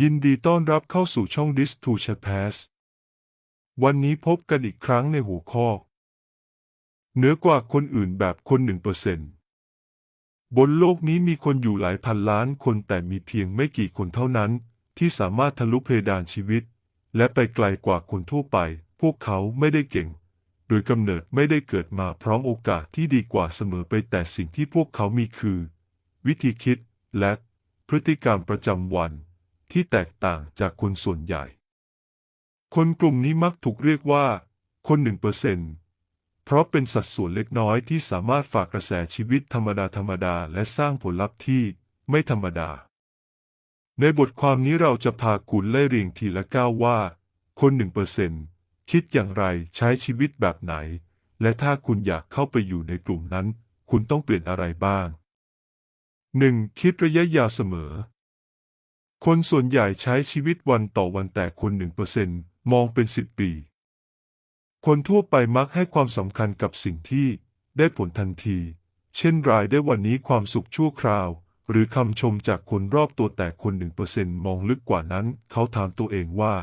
ยินดีต้อนรับเข้าสู่ช่อง Dis to Chat Pass วันนี้พบกันอีกครั้งในหัวข้อ เหนือกว่าคนอื่นแบบคนหนึ่งเปอร์เซนต์บนโลกนี้มีคนอยู่หลายพันล้านคนแต่มีเพียงไม่กี่คนเท่านั้น ที่สามารถทะลุเพดานชีวิต และไปไกลกว่าคนทั่วไป พวกเขาไม่ได้เก่ง โดยกำเนิดไม่ได้เกิดมาพร้อมโอกาสที่ดีกว่าเสมอไปแต่สิ่งที่พวกเขามีคือ วิธีคิดและพฤติกรรมประจำวัน ที่แตกต่างจากคนส่วนใหญ่ คนกลุ่มนี้มักถูกเรียกว่า คนหนึ่งเปอร์เซนต์เพราะเป็นสัดส่วนเล็กน้อยที่สามารถฝากกระแสชีวิตธรรมดาธรรมดาและสร้างผลลัพธ์ที่ไม่ธรรมดา ในบทความนี้เราจะพาคุณไล่เรียงทีละก้าวว่า คนหนึ่งเปอร์เซนต์คิดอย่างไรใช้ชีวิตแบบไหน และถ้าคุณอยากเข้าไปอยู่ในกลุ่มนั้น คุณต้องเปลี่ยนอะไรบ้าง 1. คิดระยะยาวเสมอ คนส่วนใหญ่ใช้ชีวิตวันต่อวันแต่คนหนึ่งเปอร์เซ็นต์มองเป็นสิบปี คนทั่วไปมักให้ความสำคัญกับสิ่งที่ได้ผลทันที เช่นรายได้วันนี้ความสุขชั่วคราว หรือคำชมจากคนรอบตัวแต่คนหนึ่งเปอร์เซ็นต์มองลึกกว่านั้น เขาถามตัวเองว่า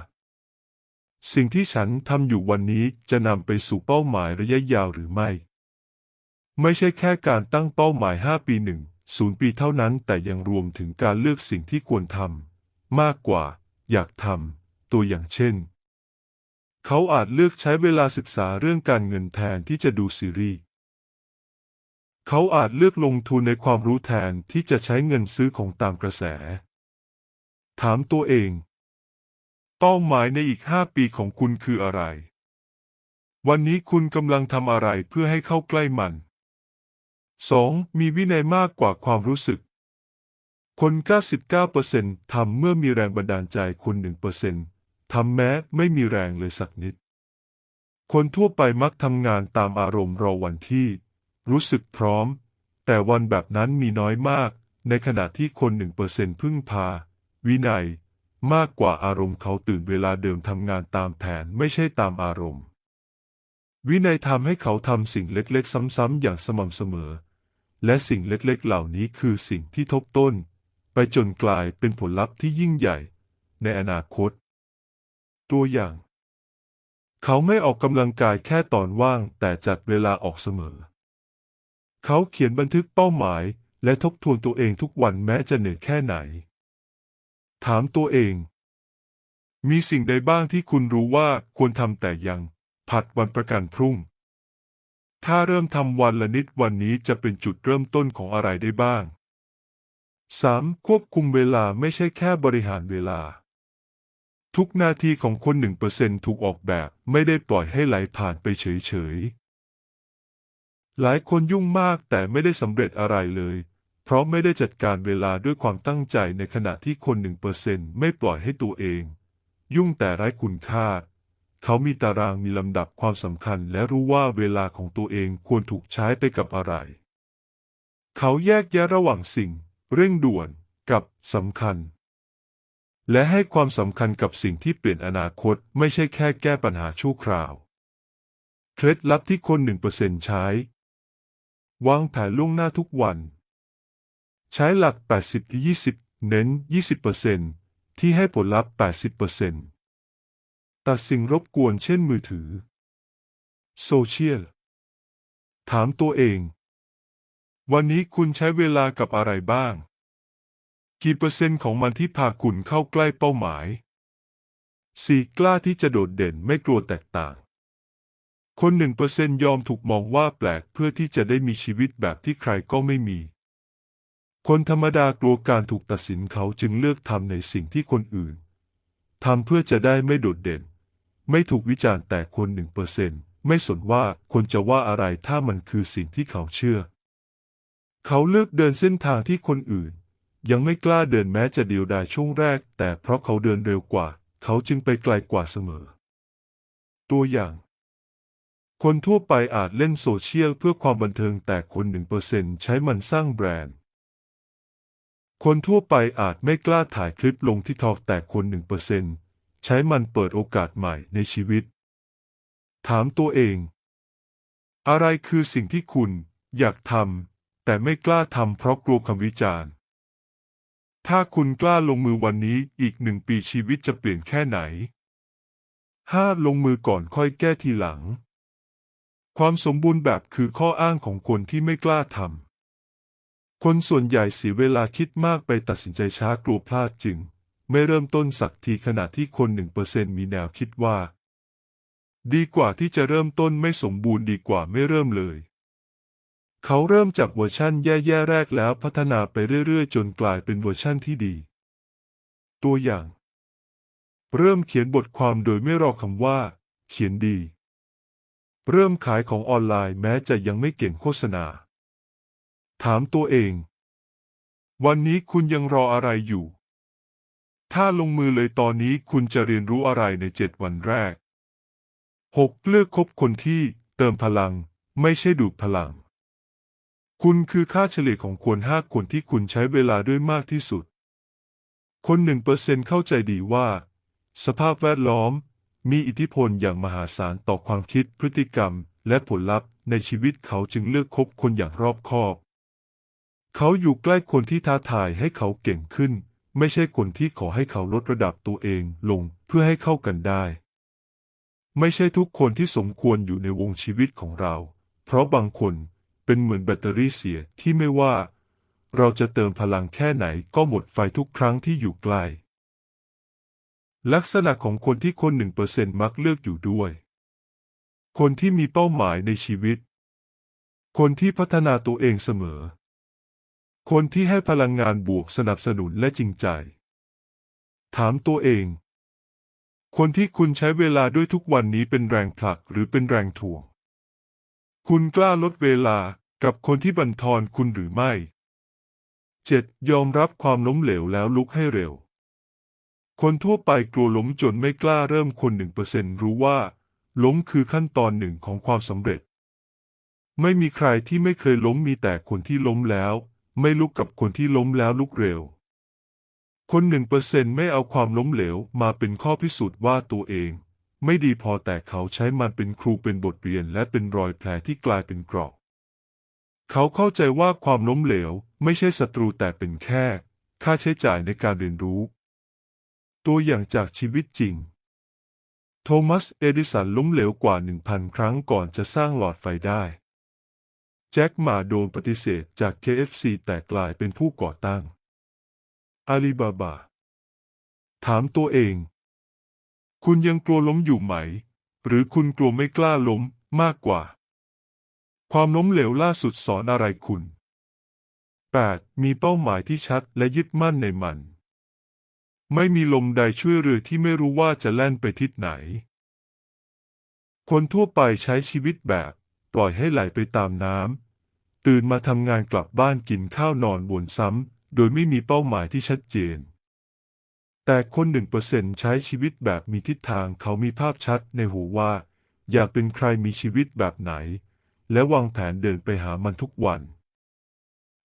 สิ่งที่ฉันทำอยู่วันนี้จะนำไปสู่เป้าหมายระยะยาวหรือไม่ ไม่ใช่แค่การตั้งเป้าหมาย 5 ปีหนึ่งศูนย์ปีเท่านั้นแต่ยังรวมถึงการเลือกสิ่งที่ควรทำ มากกว่า อยากทำตัวอย่างเช่น เขาอาจเลือกใช้เวลาศึกษาเรื่องการเงินแทนที่จะดูซีรีส์เขาอาจเลือกลงทุนในความรู้แทนที่จะใช้เงินซื้อของตามกระแส ถามตัวเอง เป้าหมายในอีกห้าปีของคุณคืออะไร วันนี้คุณกำลังทำอะไรเพื่อให้เข้าใกล้มัน 2. มีวินัยมากกว่าความรู้สึก คน 99%ทำเมื่อมีแรงบันดาลใจคน 1%ทำแม้ไม่มีแรงเลยสักนิด คนทั่วไปมักทำงานตามอารมณ์รอวันที่ รู้สึกพร้อม แต่วันแบบนั้นมีน้อยมาก ในขณะที่คน 1%พึ่งพา วินัย มากกว่าอารมณ์เขาตื่นเวลาเดิมทำงานตามแผนไม่ใช่ตามอารมณ์ วินัยทำให้เขาทำสิ่งเล็กๆ ซ้ำๆอย่างสม่ำเสมอ และสิ่งเล็กๆ เหล่านี้คือสิ่งที่ทบต้น ไปจนกลายเป็นผลลัพธ์ที่ยิ่งใหญ่ ในอนาคต ตัวอย่าง เขาไม่ออกกำลังกายแค่ตอนว่างแต่จัดเวลาออกเสมอ เขาเขียนบันทึกเป้าหมายและทบทวนตัวเองทุกวันแม้จะเหนื่อยแค่ไหน ถามตัวเอง มีสิ่งใดบ้างที่คุณรู้ว่าควรทำแต่ยัง ผัดวันประกันพรุ่ง ถ้าเริ่มทำวันละนิดวันนี้จะเป็นจุดเริ่มต้นของอะไรได้บ้าง 3. ควบคุมเวลาไม่ใช่แค่บริหารเวลา ทุกนาทีของคนหนึ่งเปอร์เซนถูกออกแบบไม่ได้ปล่อยให้ไหลผ่านไปเฉยๆ หลายคนยุ่งมากแต่ไม่ได้สำเร็จอะไรเลย เพราะไม่ได้จัดการเวลาด้วยความตั้งใจในขณะที่คนหนึ่งเปอร์เซนไม่ปล่อยให้ตัวเอง ยุ่งแต่ไร้คุณค่า เขามีตารางมีลำดับความสำคัญและรู้ว่าเวลาของตัวเองควรถูกใช้ไปกับอะไร เขาแยกแยะระหว่างสิ่ง เร่งด่วนกับสำคัญ และให้ความสำคัญกับสิ่งที่เปลี่ยนอนาคตไม่ใช่แค่แก้ปัญหาชั่วคราว เคล็ดลับที่คนหนึ่งเปอร์เซ็นใช้ วางแผนล่วงหน้าทุกวัน ใช้หลัก 80-20 เน้น 20%ที่ให้ผลลัพธ์ 80%ตัดสิ่งรบกวนเช่นมือถือ โซเชียล ถามตัวเอง วันนี้คุณใช้เวลากับอะไรบ้าง กี่เปอร์เซ็นต์ของมันที่พาคุณเข้าใกล้เป้าหมาย 4. กล้าที่จะโดดเด่นไม่กลัวแตกต่าง คนหนึ่งเปอร์เซ็นยอมถูกมองว่าแปลกเพื่อที่จะได้มีชีวิตแบบที่ใครก็ไม่มี คนธรรมดากลัวการถูกตัดสินเขาจึงเลือกทำในสิ่งที่คนอื่นทำเพื่อจะได้ไม่โดดเด่น ไม่ถูกวิจารณ์แต่คนหนึ่งเปอร์เซ็นไม่สนว่าคนจะว่าอะไรถ้ามันคือสิ่งที่เขาเชื่อ เขาเลือกเดินเส้นทางที่คนอื่น ยังไม่กล้าเดินแม้จะเดียวดายช่วงแรก แต่เพราะเขาเดินเร็วกว่า เขาจึงไปไกลกว่าเสมอ ตัวอย่าง คนทั่วไปอาจเล่นโซเชียลเพื่อความบันเทิงแต่คนหนึ่งเปอร์เซ็นใช้มันสร้างแบรนด์ คนทั่วไปอาจไม่กล้าถ่ายคลิปลงที่ทอกแต่คนหนึ่งเปอร์เซ็นใช้มันเปิดโอกาสใหม่ในชีวิต ถามตัวเอง อะไรคือสิ่งที่คุณอยากทำ แต่ไม่กล้าทำเพราะกลัวคำวิจารณ์ ถ้าคุณกล้าลงมือวันนี้อีกหนึ่งปีชีวิตจะเปลี่ยนแค่ไหน ห้าลงมือก่อนค่อยแก้ทีหลัง ความสมบูรณ์แบบคือข้ออ้างของคนที่ไม่กล้าทำ คนส่วนใหญ่เสียเวลาคิดมากไปตัดสินใจช้ากลัวพลาดจึง ไม่เริ่มต้นสักทีขณะที่คนหนึ่งเปอร์เซ็นมีแนวคิดว่า ดีกว่าที่จะเริ่มต้นไม่สมบูรณ์ดีกว่าไม่เริ่มเลย เขาเริ่มจากเวอร์ชั่นแย่ๆแรกแล้วพัฒนาไปเรื่อยๆ จนกลายเป็นเวอร์ชั่นที่ดี ตัวอย่าง เริ่มเขียนบทความโดยไม่รอคำว่า เขียนดี เริ่มขายของออนไลน์แม้จะยังไม่เก่งโฆษณา ถามตัวเอง วันนี้คุณยังรออะไรอยู่ ถ้าลงมือเลยตอนนี้คุณจะเรียนรู้อะไรในเจ็ดวันแรก 6. เลือกคบคนที่เติมพลัง ไม่ใช่ดูดพลัง คุณคือค่าเฉลี่ยของคนห้าคนที่คุณใช้เวลาด้วยมากที่สุด คนหนึ่งเปอร์เซ็นเข้าใจดีว่า สภาพแวดล้อมมีอิทธิพลอย่างมหาศาลต่อความคิดพฤติกรรม และผลลัพธ์ในชีวิตเขาจึงเลือกคบคนอย่างรอบคอบ เขาอยู่ใกล้คนที่ท้าทายให้เขาเก่งขึ้น ไม่ใช่คนที่ขอให้เขาลดระดับตัวเองลงเพื่อให้เข้ากันได้ ไม่ใช่ทุกคนที่สมควรอยู่ในวงชีวิตของเรา เพราะบางคน เป็นเหมือนแบตเตอรี่เสียที่ไม่ว่า เราจะเติมพลังแค่ไหนก็หมดไฟทุกครั้งที่อยู่ใกล้ ลักษณะของคนที่คนหนึ่งเปอร์เซ็นมักเลือกอยู่ด้วย คนที่มีเป้าหมายในชีวิต คนที่พัฒนาตัวเองเสมอ คนที่ให้พลังงานบวกสนับสนุนและจริงใจ ถามตัวเอง คนที่คุณใช้เวลาด้วยทุกวันนี้เป็นแรงผลักหรือเป็นแรงถ่วง คุณกล้าลดเวลากับคนที่บั่นทอนคุณหรือไม่ 7. ยอมรับความล้มเหลวแล้วลุกให้เร็ว คนทั่วไปกลัวล้มจนไม่กล้าเริ่มคนหนึ่งเปอร์เซ็นรู้ว่า ล้มคือขั้นตอนหนึ่งของความสำเร็จ ไม่มีใครที่ไม่เคยล้มมีแต่คนที่ล้มแล้ว ไม่ลุกกับคนที่ล้มแล้วลุกเร็ว คนหนึ่งเปอร์เซ็นไม่เอาความล้มเหลวมาเป็นข้อพิสูจน์ว่าตัวเอง ไม่ดีพอแต่เขาใช้มันเป็นครูเป็นบทเรียนและเป็นรอยแผลที่กลายเป็นกรอบเขาเข้าใจว่าความล้มเหลว ไม่ใช่ศัตรูแต่เป็นแค่ ค่าใช้จ่ายในการเรียนรู้ ตัวอย่างจากชีวิตจริง โทมัส เอดิสันล้มเหลวกว่า 1,000 ครั้งก่อนจะสร้างหลอดไฟได้ แจ็คหมาโดนปฏิเสธจาก KFC แต่กลายเป็นผู้ก่อตั้งอาลีบาบา ถามตัวเอง คุณยังกลัวล้มอยู่ไหม หรือคุณกลัวไม่กล้าล้มมากกว่า ความล้มเหลวล่าสุดสอนอะไรคุณ 8. มีเป้าหมายที่ชัดและยึดมั่นในมัน ไม่มีลมใดช่วยเรือที่ไม่รู้ว่าจะแล่นไปทิศไหน คนทั่วไปใช้ชีวิตแบบ ปล่อยให้ไหลไปตามน้ำตื่นมาทำงานกลับบ้านกินข้าวนอนวนซ้ำโดยไม่มีเป้าหมายที่ชัดเจน แต่คนหนึ่งเปอร์เซ็นใช้ชีวิตแบบมีทิศทางเขามีภาพชัดในหูว่า อยากเป็นใครมีชีวิตแบบไหน และวางแผนเดินไปหามันทุกวัน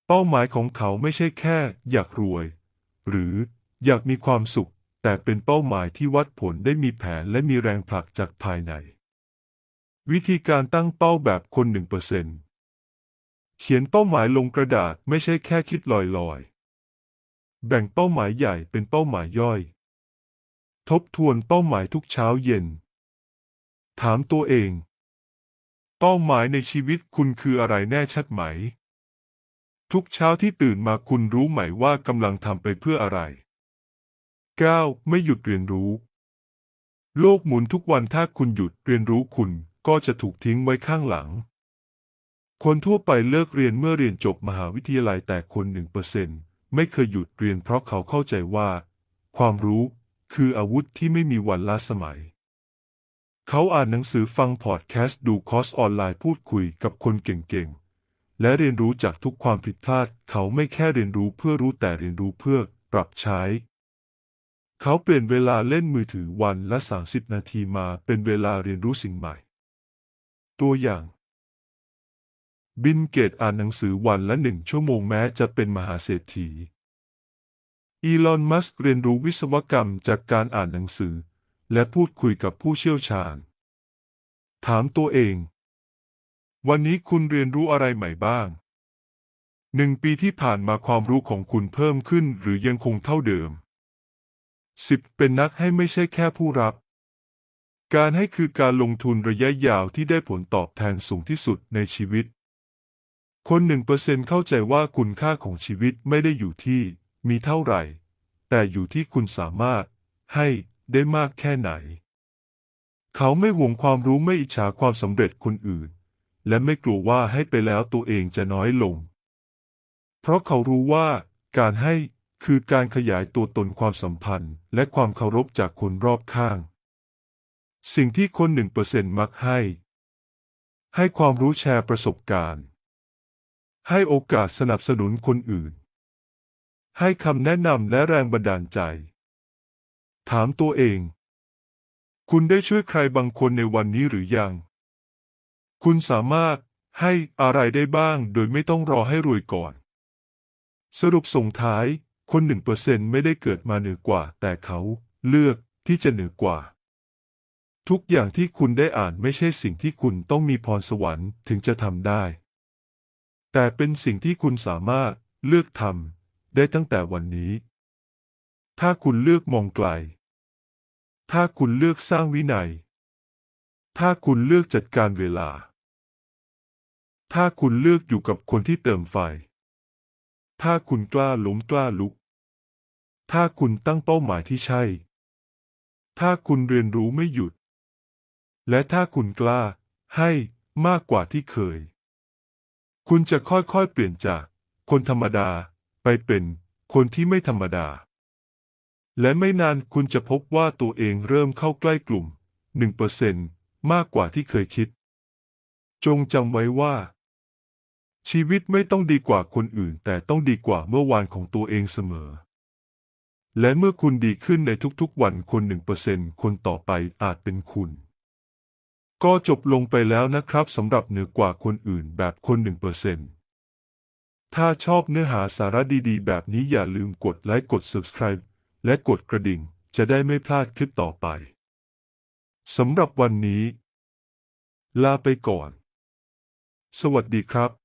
เป้าหมายของเขาไม่ใช่แค่ อยากรวย หรืออยากมีความสุข แต่เป็นเป้าหมายที่วัดผลได้มีแผนและมีแรงผลักจากภายใน วิธีการตั้งเป้าแบบคนหนึ่งเปอร์เซ็นเขียนเป้าหมายลงกระดาษไม่ใช่แค่คิดลอยๆ แบ่งเป้าหมายใหญ่เป็นเป้าหมายย่อย ทบทวนเป้าหมายทุกเช้าเย็น ถามตัวเอง เป้าหมายในชีวิตคุณคืออะไรแน่ชัดไหม ทุกเช้าที่ตื่นมาคุณรู้ไหมว่ากำลังทำไปเพื่ออะไร 9. ไม่หยุดเรียนรู้ โลกหมุนทุกวันถ้าคุณหยุดเรียนรู้คุณก็จะถูกทิ้งไว้ข้างหลัง คนทั่วไปเลิกเรียนเมื่อเรียนจบมหาวิทยาลัยแต่คนหนึ่งเปอร์เซ็น ไม่เคยหยุดเรียนเพราะเขาเข้าใจว่า ความรู้คืออาวุธที่ไม่มีวันล้าสมัย เขาอ่านหนังสือฟังพอดแคสต์ดูคอร์สออนไลน์พูดคุยกับคนเก่งๆ และเรียนรู้จากทุกความผิดพลาด เขาไม่แค่เรียนรู้เพื่อรู้แต่เรียนรู้เพื่อปรับใช้ เขาเปลี่ยนเวลาเล่นมือถือวันละ 30 นาทีมาเป็นเวลาเรียนรู้สิ่งใหม่ ตัวอย่าง บินเกตอ่านหนังสือวันละหนึ่งชั่วโมงแม้จะเป็นมหาเศรษฐี อีลอน มัสก์เรียนรู้วิศวกรรมจากการอ่านหนังสือ และพูดคุยกับผู้เชี่ยวชาญ ถามตัวเอง วันนี้คุณเรียนรู้อะไรใหม่บ้าง หนึ่งปีที่ผ่านมาความรู้ของคุณเพิ่มขึ้นหรือยังคงเท่าเดิมสิบเป็นนักให้ไม่ใช่แค่ผู้รับ การให้คือการลงทุนระยะยาวที่ได้ผลตอบแทนสูงที่สุดในชีวิต คนหนึ่งเปอร์เซ็นเข้าใจว่าคุณค่าของชีวิตไม่ได้อยู่ที่มีเท่าไหร่ แต่อยู่ที่คุณสามารถให้ได้มากแค่ไหน เขาไม่หวงความรู้ไม่อิจฉาความสำเร็จคนอื่น และไม่กลัวว่าให้ไปแล้วตัวเองจะน้อยลง เพราะเขารู้ว่าการให้คือการขยายตัวตนความสัมพันธ์ และความเคารพจากคนรอบข้าง สิ่งที่คนหนึ่งเปอร์เซ็นต์มักให้ ให้ความรู้แชร์ประสบการณ์ ให้โอกาสสนับสนุนคนอื่น ให้คำแนะนำและแรงบันดาลใจ ถามตัวเอง คุณได้ช่วยใครบางคนในวันนี้หรือยัง คุณสามารถให้อะไรได้บ้างโดยไม่ต้องรอให้รวยก่อน สรุปส่งท้าย คนหนึ่งเปอร์เซ็นไม่ได้เกิดมาเหนือกว่า แต่เขาเลือกที่จะเหนือกว่า ทุกอย่างที่คุณได้อ่านไม่ใช่สิ่งที่คุณต้องมีพรสวรรค์ถึงจะทำได้ แต่เป็นสิ่งที่คุณสามารถเลือกทำได้ตั้งแต่วันนี้ ถ้าคุณเลือกมองไกล ถ้าคุณเลือกสร้างวินัย ถ้าคุณเลือกจัดการเวลา ถ้าคุณเลือกอยู่กับคนที่เติมไฟ ถ้าคุณกล้าล้มกล้าลุก ถ้าคุณตั้งเป้าหมายที่ใช่ ถ้าคุณเรียนรู้ไม่หยุด และถ้าคุณกล้าให้มากกว่าที่เคย คุณจะค่อยๆเปลี่ยนจาก คนธรรมดาไปเป็น คนที่ไม่ธรรมดา และไม่นานคุณจะพบว่าตัวเองเริ่มเข้าใกล้กลุ่ม1%มากกว่าที่เคยคิด จงจำไว้ว่า ชีวิตไม่ต้องดีกว่าคนอื่น แต่ต้องดีกว่าเมื่อวานของตัวเองเสมอ และเมื่อคุณดีขึ้นในทุกๆวันคน1%คนต่อไปอาจเป็นคุณ ก็จบลงไปแล้วนะครับสำหรับเหนือกว่าคนอื่นแบบคน1%ถ้าชอบเนื้อหาสาระดีๆ แบบนี้อย่าลืมกดไลค์กด subscribe และกดกระดิ่งจะได้ไม่พลาดคลิปต่อไปสำหรับวันนี้ ลาไปก่อน สวัสดีครับ